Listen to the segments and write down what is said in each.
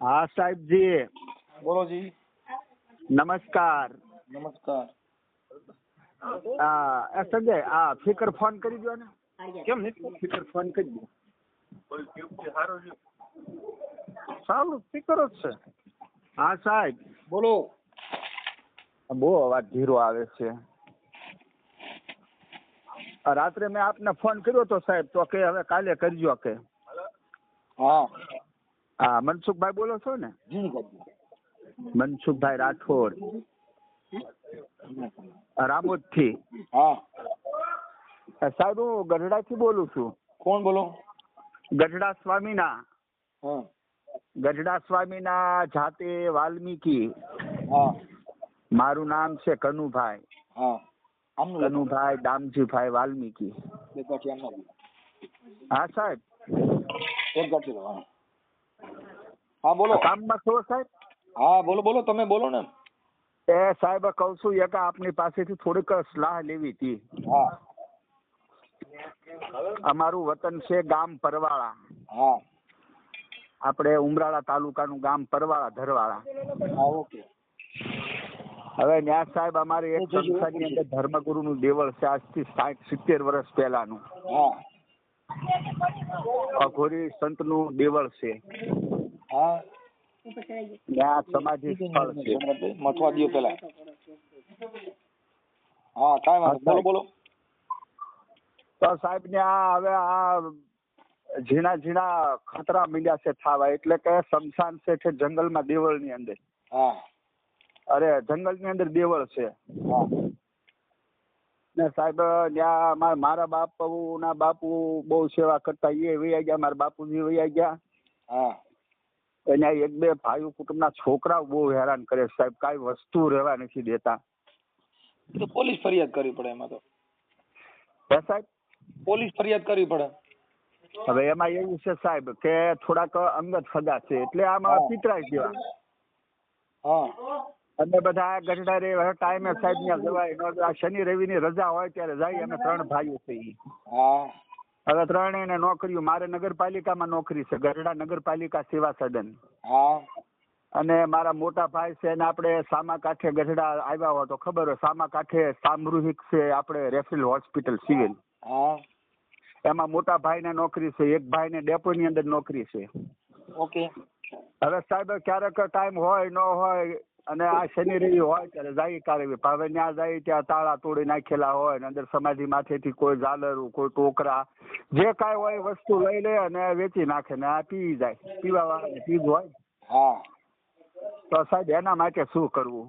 હા સાહેબજી બોલો જી નમસ્કાર નમસ્કાર આ આ સંજય આ ફિકર ફોન કરી દો ને કેમ નહીં? ફિકર ફોન કરી દો સારું ફિકર જ છે। હા સાહેબ। બોલો। બહુ અવાજ ધીરો આવે છે। આ રાત્રે મેં આપને ફોન કર્યો તો સાહેબ તો કે હવે કાલે કરજો કે। હા. હા મનસુખભાઈ બોલો છો ને? મનસુખભાઈ રાઠોડ. રામોદથી હા. સાહેબ હું ગઢડા થી બોલું છું. કોણ બોલો? ગઢડા સ્વામીના. ગઢડા સ્વામીના જાતે વાલ્મીકી. હા. મારું નામ છે કનુભાઈ. કનુભાઈ દામજીભાઈ વાલ્મીકી. હા સાહેબ. એક ગાંઠી લો, હા. હા બોલો. કામમાં છો સાહેબ? હા બોલો બોલો તમે બોલો ને એ સાહેબ કહું છું એક આપની પાસેથી થોડીક સલાહ લેવી હતી. હા. અમારું વતન છે ગામ પરવાળા. હા. આપણે ઉમરાળા તાલુકાનું ગામ પરવાળા ધરવાળા. હા ઓકે. હવે ન્યા સાહેબ અમારે એક સંસ્થાની અંદર ધર્મગુરુનું દેવળ છે આજથી સાઠ સિત્તેર વર્ષ પહેલાનું. હા. અઘોરી સંતનું દેવળ છે. હા. ત્યાં સમાધિ સ્થળ છે? મથવા દો પેલા. હા કાંઈ વાંધો બોલો બોલો. તો સાહેબ ને આ હવે આ ઝીણા ઝીણા ખતરા મીંડ્યા છે થાવા. એટલે કે શમશાન છે કે જંગલમાં દેવળની અંદર. હા. અરે જંગલની અંદર દેવળ છે. હા. ને સાહેબ ત્યાં મારા મારા બાપુ ના બાપુ બહુ સેવા કરતા એ વૈયા ગયા મારા બાપુજી વૈયા ગયા. હા. અને એક બે ભાઈ કુટુંબના છોકરાઓ બહુ હેરાન કરે સાહેબ કાંઈ વસ્તુ રહેવા નથી દેતા. તો પોલીસ ફરિયાદ કરવી પડે એમાં તો. સાહેબ? પોલીસ ફરિયાદ કરવી પડે. હવે એમાં એવું છે સાહેબ કે થોડાક અંગત સગા છે એટલે આમાં. પિતરાઈ ગયા હા. અમે બધા ગઢડા રે ટાઈમે સાહેબ ત્યાં જવાય. ન આ શનિ રવિ ની રજા હોય ત્યારે જાય અમે ત્રણ ભાઈઓ છીએ. હવે હવે ત્રણેયને નોકરીઓ મારે નગરપાલિકામાં નોકરી છે ગઢડા નગરપાલિકા સેવા સદન. અને મારા મોટા ભાઈ છે ને આપણે સામા કાંઠે ગઢડા આવ્યા હોય તો ખબર હોય સામા કાંઠે સામૃહિક છે આપણે રેફરલ હોસ્પિટલ સિવિલ. એમાં મોટા ભાઈને નોકરી છે એક ભાઈ ને ડેપો ની અંદર નોકરી છે. ઓકે. હવે સાહેબ ક્યારેક ટાઈમ હોય ન હોય અને આ શનિ રવિ હોય ત્યારે જાય કારવી હવે ત્યાં જાય ત્યાં તાળા તોડી નાખેલા હોય ને અંદર સમાધિ માથેથી કોઈ ઝાલરું કોઈ ટોકરા જે કાંઈ હોય વસ્તુ લઈ લે અને વેચી નાખે ને આ પી જાય. પીવા વાળા પીવું હોય હા. તો સાહેબ એના માટે શું કરવું?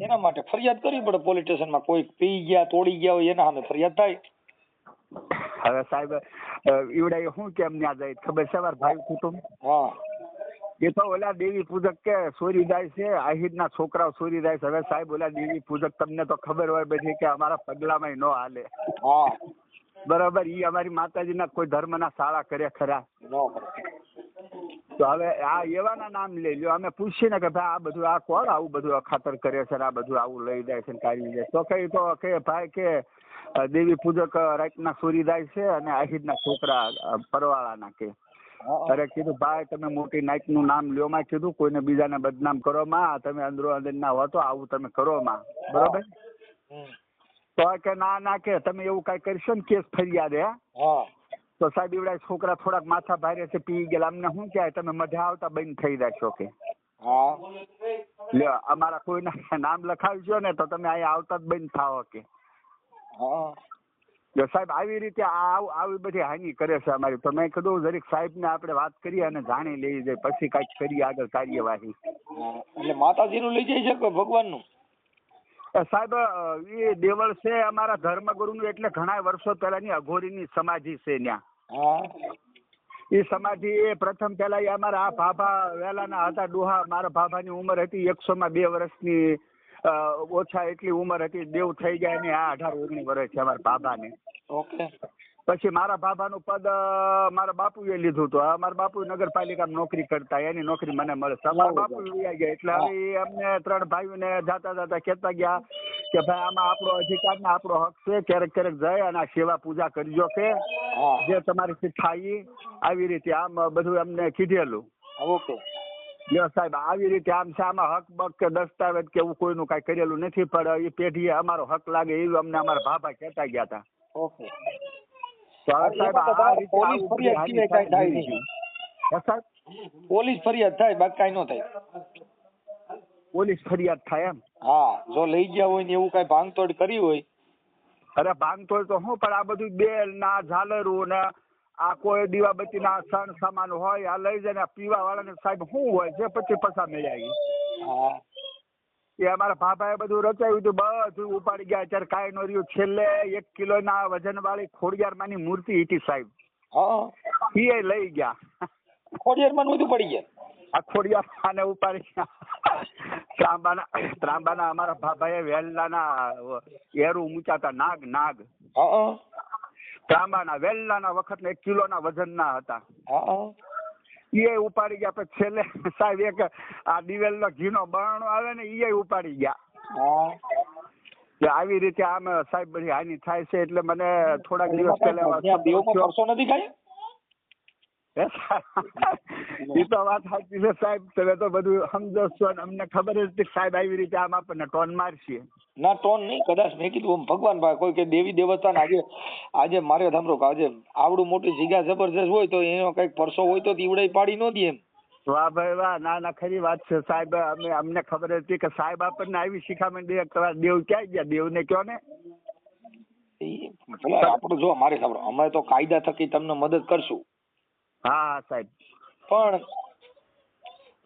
એના માટે ફરિયાદ કરવી પડે પોલીસ સ્ટેશનમાં. કોઈ પી ગયા તોડી ગયા હોય એના સામે ફરિયાદ થાય. હવે સાહેબ ઈવડાય હું શું કેમ ત્યાં જાય? ખબર છે ભાઈ કુટુંબ? હા. એ તો ઓલા દેવી પૂજક કે સોરી જાય છે આહિરના છોકરાઓ સોરી જાય છે. હવે સાહેબ ઓલા દેવી પૂજક તમને તો ખબર હોય બધી કે અમારા પગલામાં નો હાલે. બરાબર ઈ અમારી માતાજીના કોઈ ધર્મના શાળા કરે ખરા. તો હવે આ એવાના નામ લઈ લ્યો. અમે પૂછીએ ને કે ભાઈ આ બધું આ કોણ આવું બધું અખાતર કરે છે આ બધું આવું લઈ જાય છે ને કાઢી જાય તો કઈ તો કે ભાઈ કે દેવી પૂજક રાતના સૂરી જાય છે અને આહિરના છોકરા પરવાળા પરવાળાના કે. અરે કીધું ભાઈ તમે મોટી નાઇટનું નામ લ્યો. માં કીધું કોઈને બીજાને બદનામ કરો માં તમે અંદરો અંદર ના હો તો આવું તમે કરો માં બરોબર? તો કે ના ના કે તમે એવું કઈ કરશો ને કેસ ફરિયાદ હે. તો સાહેબ એવડા છોકરા થોડાક માથા ભારે છે પી ગયેલા. અમને શું કહેવાય તમે મજા આવતા બંધ થઈ જશો કે. લ્યો અમારા કોઈના નામ લખાવજો ને તો તમે અહીંયા આવતા જ બંધ થાવ કે. હા. જો સાહેબ આવી રીતે આવી બધી હાનિ કરે છે અમારી. તો મેં કીધું જરીક સાહેબને આપણે વાત કરીએ અને જાણી લઈ જાય પછી કાંઈક કરીએ આગળ કાર્યવાહી. એટલે માતાજીનું લઈ જાય છે કે ભગવાનનું? સાહેબ એ દેવળ છે અમારા ધર્મગુરુનું એટલે ઘણા વર્ષો પહેલાની અઘોરીની સમાધિ છે ત્યાં. એ સમાધિ એ પ્રથમ પહેલા એ અમારા આ ભાભા વહેલાના હતા ડોહા મારા ભાભાની ઉંમર હતી એકસો માં બે વર્ષની. ઓછા એટલી ઉંમર હતી દેવ થઈ ગયા ને આ અઢાર ઓગણી વર્ષ છે અમારા ભાભાને ઓકે. પછી મારા ભાભાનું પદ મારા બાપુએ લીધું હતું. મારા બાપુ નગરપાલિકામાં નોકરી કરતા એની નોકરી મને મળે. મારા બાપુ ગયા. એટલે હવે અમને ત્રણ ભાઈઓને જાતા જાતા કહેતા ગયા કે ભાઈ આમાં આપણો અધિકાર ને આપણો હક છે. ક્યારેક ક્યારેક જાય અને આ સેવા પૂજા કરજો કે જે તમારી થાય આવી રીતે આમ બધું અમને કીધેલું. ઓકે. લ્યો સાહેબ આવી રીતે આમ છે હક બક કે દસ્તાવેજ કે એવું કોઈનું કાંઈ કરેલું નથી પણ એ પેઢીએ અમારો હક લાગે એવું અમને અમારા ભાભા કહેતા ગયા હતા. ઓકે. પોલીસ ફરિયાદ થાય બાકી કાંઈ ન થાય. પોલીસ ફરિયાદ થાય એમ? હા જો લઈ ગયા હોય ને એવું કાંઈ ભાંગતોડ કરી હોય. અરે ભાંગતોડ તો હું પણ આ બધું બેલ ના ઝાલરું ને આ કોઈ દીવાબત્તી ના સણ સામાન હોય આ લઈ જાય પીવા પીવા વાળાને સાહેબ શું હોય છે? પછી પસાર નહીં આવી એ અમારા ભાભાએ બધું રચાયું હતું બધું ઉપાડી ગયા. અત્યારે કાંઈ ન રહ્યું. છેલ્લે એક કિલો ના વજન વાળી ખોડિયારમાંની મૂર્તિ હતી સાહેબ. એ લઈ ગયા. ખોડિયારમાં બધું પડી ગયા? આ ખોડિયાર ને ઉપાડી ગયા. ત્રાંબાના ત્રાંબાના અમારા ભાભાએ વેલના એરું મૂચાતા નાગ નાગ. હા ત્રાંબાના વેલ્લાના વખતના એક કિલોના વજનના હતા. એ ઉપાડી ગયા પછી છેલ્લે સાહેબ એક આ દિવેલનો ઘીનો બરણો આવે ને એ ઉપાડી ગયા. આવી રીતે આમ સાહેબ બધી હાની થાય છે એટલે મને થોડાક દિવસ પહેલા નથી ખાઈ? એ તો વાત સાચી છે સાહેબ. તમે તો બધું સમજો છો અમને ખબર જ નથી સાહેબ આવી રીતે આમ આપણને ટોન મારશે. ના ટોન નહીં. કદાચ મેં કીધું આમ ભગવાન ભાઈ કોઈ કે દેવી દેવતાને આજે આજે મારે સાંભળો કે આજે આવડું મોટી જગ્યા જબરજસ્ત હોય તો એનો કંઈક પરસો હોય તો તીવડે પાડી ન દે એમ. વાહ ભાઈ વાહ ના ના ખરી વાત છે સાહેબ. અમે અમને ખબર હતી કે સાહેબ આપણને આવી શિખામણ દે. કે દેવ ક્યાં ગયા? દેવને કયો ને? આપણું જો મારે ખબર અમે તો કાયદા થકી તમને મદદ કરશું. હા સાહેબ. પણ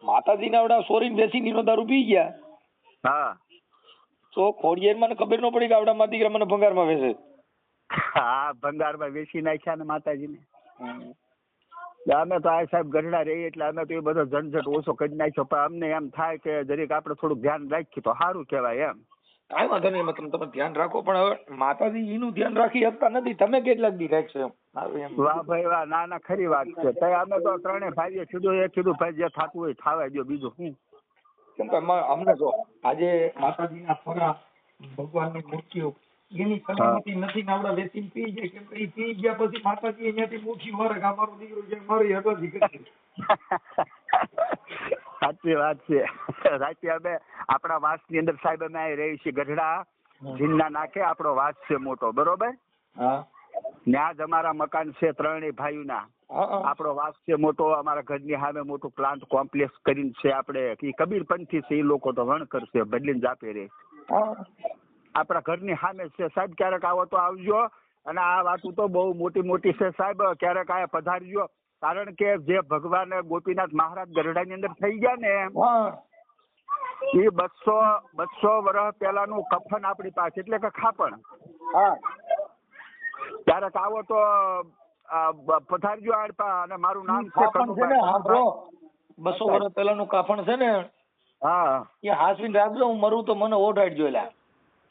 માતાજીને આવડા સોરીને બેસી નીનો દારૂ પી ગયા. હા. તો ખોડિયારમાં ખબર ન પડી કે આવડા માતી મને ભંગારમાં વેચે. હા ભંગારમાં વેચી નાખ્યા ને માતાજીને. અમે તો આ સાહેબ ગઢડા રહીએ એટલે અમે તો એ બધો ઝંઝટ ઓછો કરી નાખ્યો. પણ અમને એમ થાય કે જરીક આપણે થોડુંક ધ્યાન રાખીએ તો સારું કહેવાય એમ. કાંઈ વાંધો નહીં તમે તમે ધ્યાન રાખો. પણ હવે માતાજી એનું ધ્યાન રાખી શકતા નથી. તમે કેટલાક દી રાખશો એમ. વાહ ભાઈ વાહ ના ના ખરી વાત છે. તઈ અમે તો ત્રણેય ભાઈએ કીધું એ કીધું ભાઈ જે થતું હોય થાવા જો બીજું શું? કેમ કે અમે- અમને જો આજે માતાજીના ફરા ભગવાનની મૂર્તિઓ એની સલામતી નથી ને આપડા વેચીને પી જાય કેમ કે પી ગયા પછી માતાજી અહીંયાથી મૂકી મારે કે આ મારો દીકરો છે મારી હગાજી દીકરી સાચી વાત છે. સાચી અમે આપણા વાસની અંદર સાહેબ અમે રહી છીએ ગઢડા જીનના નાકે આપણો વાસ છે મોટો. બરોબર? હા. ત્યાં જ અમારા મકાન છે ત્રણેય ભાઈઓના. આપણો વાસ છે મોટો અમારા ઘરની સામે મોટું પ્લાન્ટ કોમ્પ્લેક્સ કરીને છે આપણે. ઈ કબીરપંથી છે એ લોકો તો વણ કરશે બદલીને જાપે રે. આપણા ઘરની સામે છે. સાહેબ ક્યારેક આવો તો આવજો. અને આ વાતો તો બહુ મોટી મોટી છે સાહેબ. ક્યારેક આ પધારજો. કારણ કે જે ભગવાન ગોપીનાથ મહારાજ ગરડાની અંદર થઈ ગયા ને એ બસો બસો વર્ષ પહેલાનું કફન આપણી પાસે. એટલે કે ખાપણ. હા. ક્યારેક આવો તો પથારજો આડપા અને મારું નામ છે બસો વર્ષ પહેલાનું કાફણ છે ને? હા. એ હાસવીને રાખજો હું મરું તો મને ઓઢાડજો એલા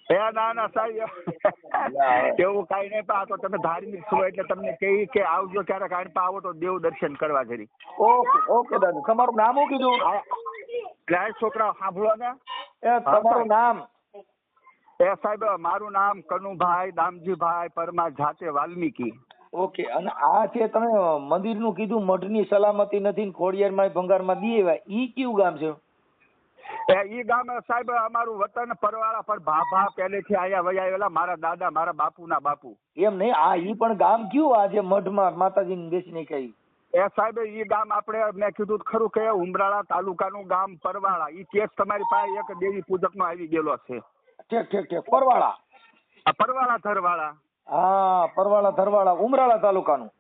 એ ના ના સાહેબ. એવું કાંઈ નહીં પા તો તમે ધાર્મિક છો એટલે તમને કહી કે આવજો ક્યારેક આડપા આવો તો દેવ દર્શન કરવા જરી. ઓકે ઓકે દાદા. તમારું નામ શું કીધું? આ- છોકરા સાંભળો ને. તમારું નામ. એ સાહેબ મારું નામ કનુભાઈ દામજીભાઈ પરમાર જાતે વાલ્મીકી. ઓકે અને આ છે તમે મંદિરનું કીધું મઢની સલામતી નથી ને ખોડિયારમાં ભંગારમાં દી એવા ઈ કયું ગામ છે? એ ઈ ગામ સાહેબ અમારું વતન પરવાળા પર ભાભા પહેલેથી આયા વયાયેલા મારા દાદા મારા બાપુના બાપુ. એમ નહીં આ ઈ પણ ગામ કયું આ જે મઢમાં માતાજીને બેસીને કઈ? એ સાહેબ ઈ ગામ આપણે મેં કીધું ખરું કે ઉમરાળા તાલુકાનું ગામ પરવાળા ઈ કેસ તમારી પાસે એક દેવી પૂજકનો આવી ગયેલો છે. ઠેક ઠેક ઠેક. પરવાળા. આ પરવાળા ધરવાળા. હા પરવાળા ધરવાળા ઉમરાળા તાલુકાનું.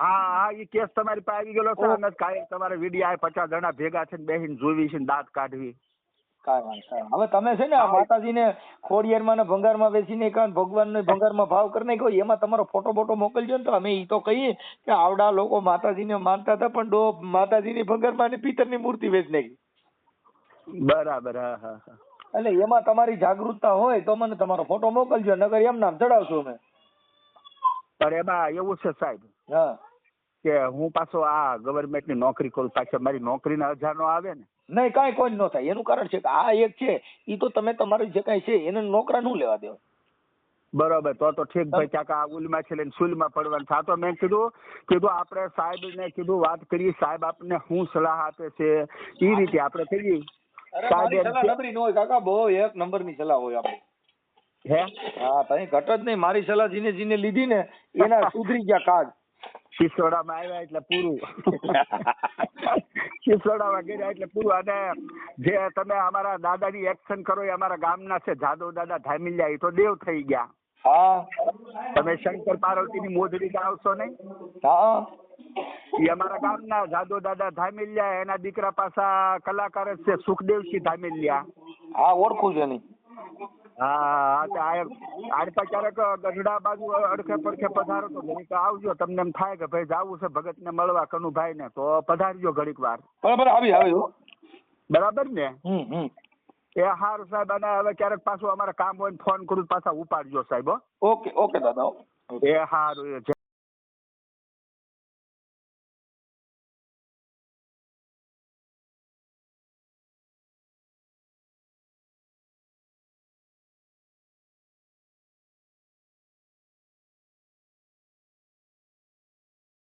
હા હા એ કેસ તમારી પાસે આવી ગયેલો છે અને કાંઈ તમારે વીડિયો આ પચાસ જણા ભેગા થઈને બેસીને જોવી છે ને દાંત કાઢવી. કાંઈ વાંધો. હવે તમે છે ને આ માતાજીને ખોડિયારમાં ને ભંગારમાં બેસીને કાન ભગવાનને ભંગારમાં ભાવ કરી નાખ્યો એમાં તમારો ફોટો બોટો મોકલજો ને તો અમે એ તો કહીએ કે આવડા લોકો માતાજીને માનતા હતા પણ ડો માતાજીની ભંગારમાં ને પિત્તરની મૂર્તિ વેચ નાખી. બરાબર હા હા હા. એટલે એમાં તમારી જાગૃતતા હોય તો મને તમારો ફોટો મોકલજો નગર એમ નામ ચડાવશું અમે. પણ એમાં એવું છે સાહેબ. હા. કે હું પાછો આ ગવર્મેન્ટની નોકરી કરું પાછળ મારી નોકરીના અજાનો આવે ને. નહીં કાંઈ કોઈ ન થાય. એનું કારણ છે કે આ એક છે એ તો તમે તમારી જે કાંઈ છે એને નોકરા નું લેવા દેવા. બરોબર તો તો ઠીક ભાઈ ક્યાંક આ ઉલમાં છે લઈને સુલમાં પડવાનું. થા તો મેં કીધું કીધું આપણે સાહેબને કીધું વાત કરીએ સાહેબ આપણને શું સલાહ આપે છે? એ રીતે આપણે કરીએ. અરે મારી સલાહ નબળી ન હોય કાકા બહુ એક નંબરની સલાહ હોય આપણી. હે? હા તઈ ઘટ જ નહીં. મારી સલાહ જીને જીને લીધી ને એના સુધરી ગયા કાગ સિસોડામાં આવ્યા એટલે પૂરું. સિસોડામાં ગયા એટલે પૂરું. અને જે તમે અમારા દાદાની એક્શન કરો એ અમારા ગામના છે. જાદવ દાદા ધામીલિયા એ તો દેવ થઈ ગયા. હા. તમે શંકર પાર્વતીની મોજડી ગાવશો નહીં? હા. એ અમારા ગામના જાદુ દાદા ધામીલિયા એના દીકરા પાછા કલાકાર જ છે સુખદેવસિંહ ધામીલિયા. હા ઓળખું છે નહીં હા તો ક્યારેક ગઢડા બાજુ અડખે પડખે પધારો તો ઘડીક આવજો તમને એમ થાય કે ભાઈ જાવું છે ભગતને મળવા કનુભાઈ ને તો પધારજો ઘડીક વાર. બરાબર આવી આવી બરાબર ને? એ હારું સાહેબ અને હવે ક્યારેક પાછું અમારે કામ હોય ને ફોન કરું પાછા ઉપાડજો સાહેબ ઓકે ઓકે દાદા એ હારું